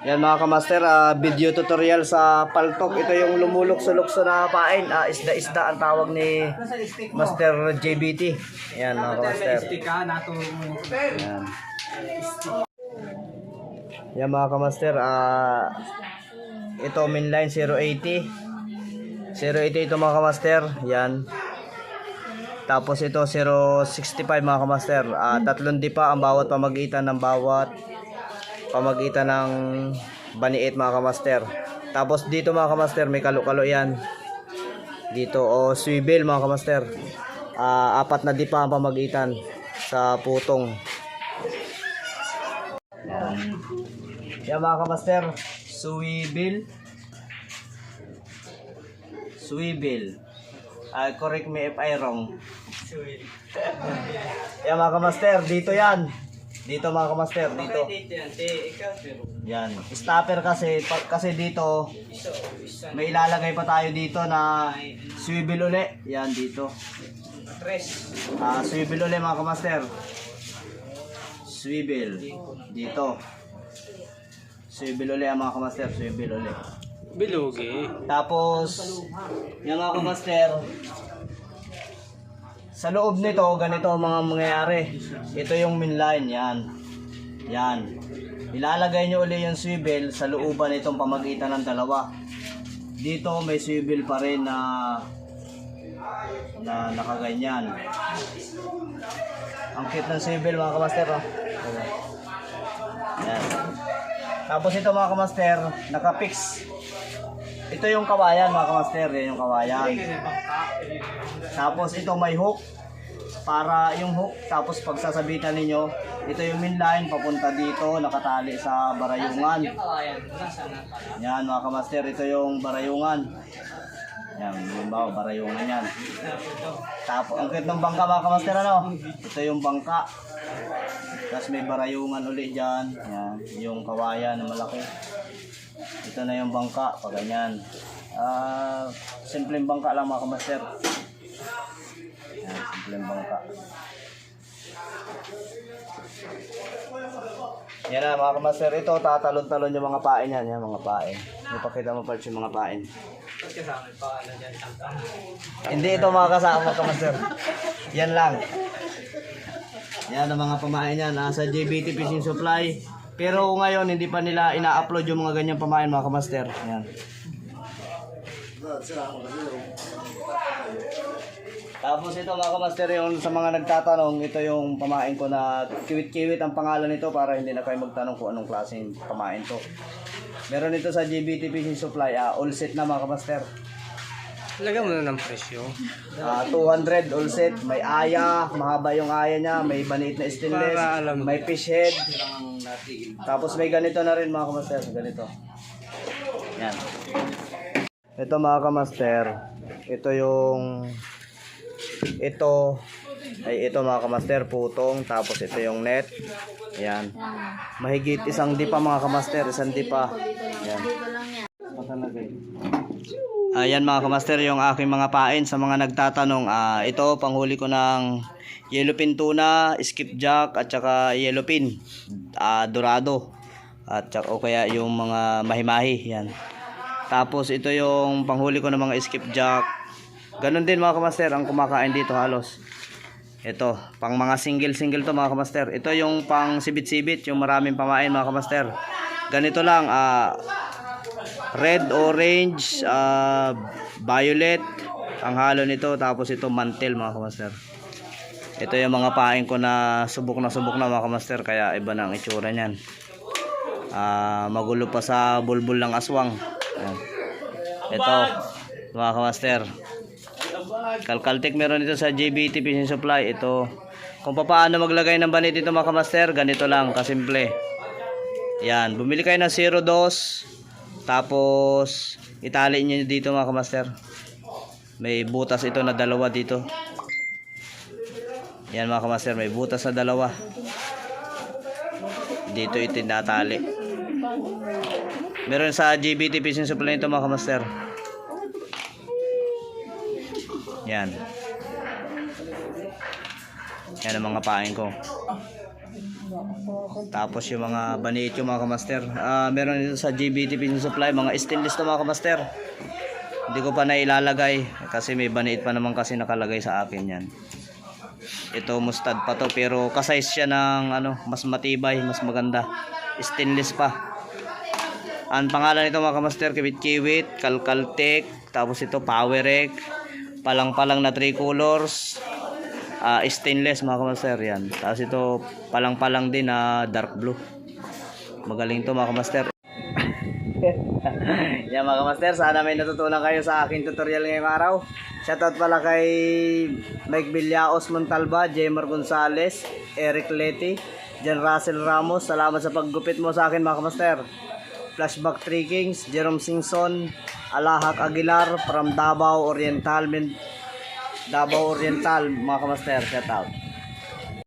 Yan mga kamaster, ah, video tutorial sa paltok. Ito yung lumulukso-lukso na pain. Ah, isda-isda ang tawag ni Master JBT. Yan mga kamaster. Yan. Yan mga kamaster, ah ito mainline 080. 080 ito mga kamaster. Yan. Tapos ito 065 mga kamaster. Ah, tatlong dipa ang bawat pamagitan ng bawat pamagitan ng baniit mga kamaster. Tapos dito mga kamaster may kalo-kalo yan. Dito o swivel mga kamaster. Ah, apat na dipa ang pamagitan sa putong. Yan. Mga kamaster, swivel. Swivel. Ah, correct me if I wrong. Yan mga kamaster, dito yan. Dito mga kamaster, dito. dito yan te ikaw pero Yan. Stopper kasi, pa- kasi dito, iso isa may ilalagay pa tayo dito na swivel uli. Yan dito. tres Ah, swivel uli mga kamaster. Swivel. Dito. Swivel uli ang mga kamaster. Swivel uli. bilugi Tapos, yung mga kamaster, sa loob nito, ganito ang mga mangyayari. Ito yung main line, yan. Yan. Ilalagay nyo uli yung swivel sa looban nitong pamagitan ng dalawa. Dito may swivel pa rin na na nakaganyan. Ang cute ng swivel mga kamaster. Oh. Yan. Tapos ito mga kamaster, naka-fix. Ito yung kawayan mga kamaster, yan yung kawayan. Tapos ito may hook para yung hook tapos pagsasabitan ninyo ito yung main line papunta dito nakatali sa barayungan. Yan mga kamaster ito yung barayungan. Yan yung ba barayungan yan. Tapos ang cute ng bangka mga kamaster ano? Ito yung bangka. Tapos may barayungan uli dyan. Yan yung kawayan na malaki ito na yung bangka pag ganyan ah simpleng bangka lang mga kamaster yan, simpleng bangka. Yan na mga kamaster. Ito, tatalon-talon yung mga pain yan. Yan, mga pain. Ipakita mo pa yung mga pain. Hindi ito mga kasama mga kamaster. Yan lang. Yan ang mga pamain yan. Nasa JBT Fishing Supply. Pero ngayon, hindi pa nila ina-upload yung mga ganyang pamain mga kamaster. Yan. Tapos ito mga kamaster yung sa mga nagtatanong, ito yung pamain ko na kiwit-kiwit ang pangalan nito para hindi na kayo magtanong kung anong klaseng pamain to. Meron ito sa JBT Fishing Supply, ah, all set na mga kamaster. Lagyan mo na ng presyo Ah, 200 all set, may aya, mahaba yung aya niya, may baniit na stainless, Para alam may fish head. Tapos may ganito na rin mga kamaster, ganito. Yan. Ito mga kamaster, ito yung ito ay ito mga kamaster, putong, tapos ito yung net. Yan. Mahigit isang dipa mga kamaster, isang dipa. Yan. Ayan mga kamaster yung aking mga pain sa mga nagtatanong. Ah, ito panghuli ko ng yellowfin tuna, skipjack at saka yellowfin ah, dorado. At saka o kaya yung mga mahimahi yan. Tapos ito yung panghuli ko ng mga skipjack. Ganon din mga kamaster ang kumakain dito halos. Ito, pang mga single-single to mga kamaster. Ito yung pang sibit-sibit, yung maraming pamain mga kamaster. Ganito lang, ah red, orange, ah, violet ang halo nito. Tapos ito mantel mga kamaster. Ito yung mga pain ko na subok na subok na mga kamaster. Kaya iba na ang itsura niyan. Ah, magulo pa sa bulbul ng aswang. Ayan. ito mga kamaster. Kalkaltik meron ito sa JBT Fishing Supply. Ito kung paano maglagay ng banit ito mga kamaster ganito lang kasimple. Yan, bumili kayo ng 02 tapos itali niyo dito mga kamaster. May butas ito na dalawa dito. Yan mga kamaster, may butas na dalawa. Dito ito natali. Meron sa GBT Fishing Supply nito mga kamaster. Yan. Yan ang mga pain ko. Tapos yung mga baniit yung mga kamaster. Ah, meron dito sa GBT Pin Supply, mga stainless to mga kamaster. Hindi ko pa na ilalagay kasi may baniit pa naman kasi nakalagay sa akin yan. Ito mustard pa to pero kasize siya ng ano, mas matibay, mas maganda. Stainless pa. Ang pangalan nito mga kamaster, Kiwit Kiwit, Kalkaltek, tapos ito Powerek, palang-palang na three colors, ah, stainless mga kamaster yan. Tapos ito palang-palang din na dark blue. Magaling to mga kamaster. yan mga kamaster, sana may natutunan kayo sa aking tutorial ngayong araw. Shoutout pala kay Mike Villaos Montalba, Jamer Gonzales, Eric Leti, Jan Russell Ramos. Salamat sa paggupit mo sa akin mga kamaster. Flashback 3 Kings, Jerome Singson, Alahak Aguilar from Davao Oriental, Davao Oriental, mga kamaster, shout out.